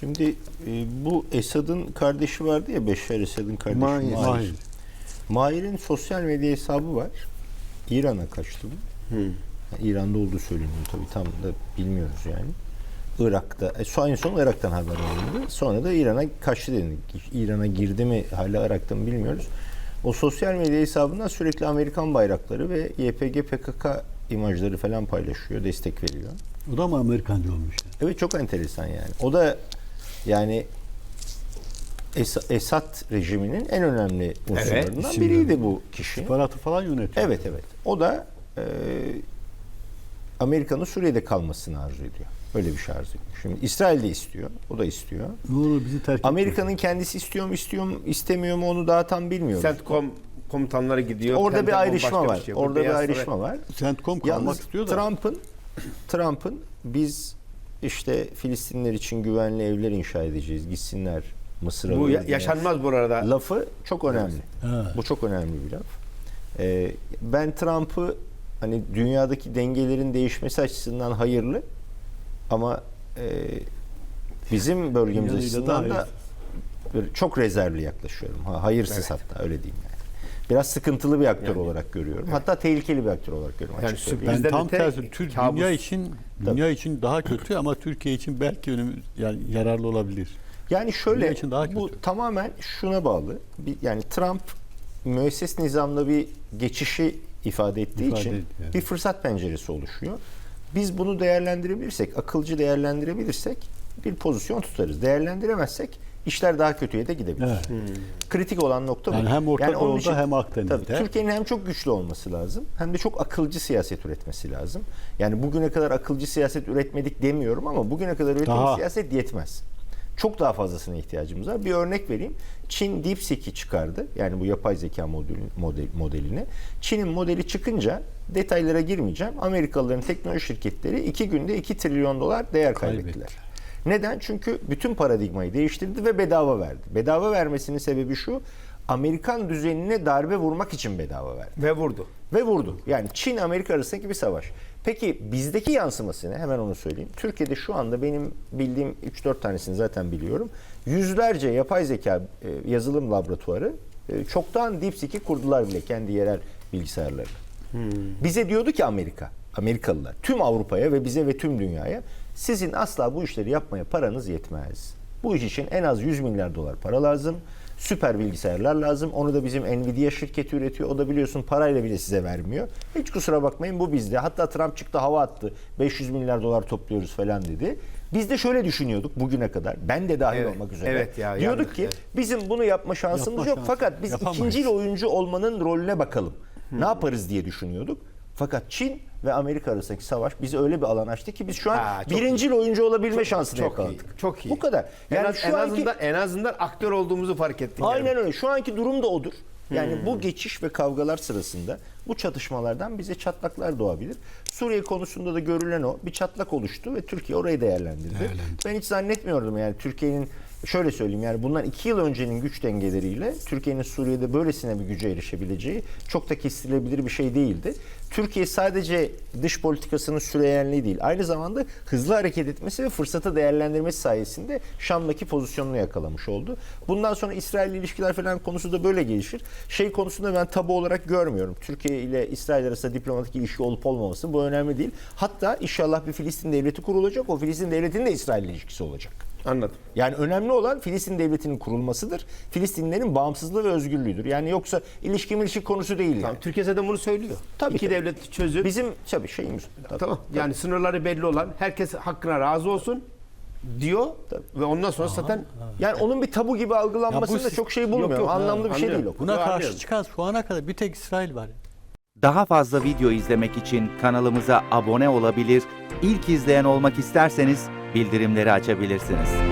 Şimdi e, bu Esad'ın kardeşi vardı ya Beşar Esad'ın kardeşi Mahir. Mahir. Mahir. Mahir'in sosyal medya hesabı var. İran'a kaçtı bu. Hı. Yani İran'da olduğu söyleniyor tabii tam da bilmiyoruz yani. Irak'ta, e, son- en son Irak'tan haber alındı. Sonra da İran'a kaçtı denildi. İran'a girdi mi hala Irak'ta mı bilmiyoruz. O sosyal medya hesabından sürekli Amerikan bayrakları ve YPG PKK imajları falan paylaşıyor, destek veriyor. O da mı Amerikancı olmuş? Evet çok enteresan yani. O da yani Es- Esad rejiminin en önemli unsurlarından isimleri. biriydi bu kişi. İstihbaratı falan yönetiyor. Evet evet. O da e, Amerika'nın Suriye'de kalmasını arzu ediyor. Öyle bir şey arzu ediyor. Şimdi İsrail de istiyor. O da istiyor. Ne olur bizi terk etmesin. Amerika'nın kendisi istiyor mu, istiyor mu, istemiyor mu onu daha tam bilmiyoruz. CENTCOM komutanları gidiyor. Orada bir Pentagon ayrışma var. şey. Orada Beyaz bir Saray- ayrışma var. CENTCOM kalmak Yalnız istiyor da. Trump'ın Trump'ın biz işte Filistinler için güvenli evler inşa edeceğiz. Gitsinler Mısır'a. Bu ya- yaşanmaz bu arada. Lafı çok önemli. Ha. Bu çok önemli bir laf. Ee, ben Trump'ı hani dünyadaki dengelerin değişmesi açısından hayırlı ama e, bizim bölgemiz Yanıyla da açısından da hayır. böyle çok rezervli yaklaşıyorum. Ha, hayırsız Evet. hatta öyle diyeyim yani. Biraz sıkıntılı bir aktör Yani. olarak görüyorum. Hatta tehlikeli bir aktör olarak görüyorum. Yani açıkçası. sürpriz- Ben tam tersi Türk kabus. dünya için dünya için daha kötü ama Türkiye için belki önümüz yani yararlı olabilir. Yani şöyle Dünya için daha bu kötü. tamamen şuna bağlı. Bir, yani Trump müesses nizamda bir geçişi ifade ettiği İfade için evet. bir fırsat penceresi oluşuyor. Biz bunu değerlendirebilirsek, akılcı değerlendirebilirsek bir pozisyon tutarız. Değerlendiremezsek işler daha kötüye de gidebilir. Evet. Kritik olan nokta bu. Yani hem Orta onun Doğu'da için- hem Akdeniz'de. Tabii, Türkiye'nin hem çok güçlü olması lazım hem de çok akılcı siyaset üretmesi lazım. Yani bugüne kadar akılcı siyaset üretmedik demiyorum ama bugüne kadar üretilen Daha. siyaset yetmez. Çok daha fazlasına ihtiyacımız var. Bir örnek vereyim. Çin DeepSeek'i çıkardı. Yani bu yapay zeka modeli, model, modelini. Çin'in modeli çıkınca detaylara girmeyeceğim. Amerikalıların teknoloji şirketleri iki günde 2 trilyon dolar değer kaybettiler. Kaybettiler. Neden? Çünkü bütün paradigmayı değiştirdi ve bedava verdi. Bedava vermesinin sebebi şu. Amerikan düzenine darbe vurmak için bedava verdi. Ve vurdu. Ve vurdu. Yani Çin Amerika arasındaki bir savaş. Peki bizdeki yansıması ne? Hemen onu söyleyeyim. Türkiye'de şu anda benim bildiğim 3-4 tanesini zaten biliyorum. Yüzlerce yapay zeka e, yazılım laboratuvarı e, çoktan DeepSeek'i kurdular bile kendi yerel bilgisayarlarını. Bize diyordu ki Amerika, Amerikalılar, tüm Avrupa'ya ve bize ve tüm dünyaya sizin asla bu işleri yapmaya paranız yetmez. Bu iş için en az 100 milyar dolar para lazım. Süper bilgisayarlar lazım. Onu da bizim Nvidia şirketi üretiyor. O da biliyorsun parayla bile size vermiyor. Hiç kusura bakmayın bu bizde. Hatta Trump çıktı hava attı. 500 milyar dolar topluyoruz falan dedi. Biz de şöyle düşünüyorduk bugüne kadar. Ben de dahil Evet, olmak üzere. evet ya, Diyorduk yani, ki evet. bizim bunu yapma şansımız Yapma yok. şansı- Fakat biz yapamayız. ikinci oyuncu olmanın rolüne bakalım. Ne yaparız diye düşünüyorduk. Fakat Çin ve Amerika arasındaki savaş bize öyle bir alan açtı ki biz şu an Ha, çok birinci oyuncu olabilme şansını Çok iyi. yakaladık. Çok iyi. Bu kadar. en, Yani az- şu en anki azından en azından aktör olduğumuzu fark ettik. yani. Aynen öyle. Şu anki durum da odur. Yani bu geçiş ve kavgalar sırasında bu çatışmalardan bize çatlaklar doğabilir. Suriye konusunda da görülen o. Bir çatlak oluştu ve Türkiye orayı değerlendirdi. Değerlendirdi. Ben hiç zannetmiyordum yani Türkiye'nin şöyle söyleyeyim yani bundan iki yıl öncenin güç dengeleriyle Türkiye'nin Suriye'de böylesine bir güce erişebileceği çok da kestirilebilir bir şey değildi. Türkiye sadece dış politikasının süreyenliği değil, aynı zamanda hızlı hareket etmesi ve fırsatı değerlendirmesi sayesinde Şam'daki pozisyonunu yakalamış oldu. Bundan sonra İsrail ilişkiler falan konusu da böyle gelişir. Şey konusunda ben tabu olarak görmüyorum. Türkiye ile İsrail arasında diplomatik ilişki olup olmaması bu önemli değil. Hatta inşallah bir Filistin devleti kurulacak. O Filistin devletinin de İsrail ile ilişkisi olacak. Anladım. Yani önemli olan Filistin devletinin kurulmasıdır. Filistinlerin bağımsızlığı ve özgürlüğüdür. Yani yoksa ilişki ilişki konusu değil. Tamam, Yani. Türkiye zaten bunu söylüyor. Tabii, İki tabii. devlet çözüm. Bizim tabii şeyimiz. Tabii. Tamam. Yani sınırları belli olan, herkes hakkına razı olsun diyor ve ondan sonra zaten Yani onun bir tabu gibi algılanmasında bu- çok şey bulmuyorum. yok, Anlamlı bir şey anlıyorum. değil o. Buna karşı anlıyorum. çıkan şu ana kadar bir tek İsrail var. Daha fazla video izlemek için kanalımıza abone olabilir, ilk izleyen olmak isterseniz bildirimleri açabilirsiniz.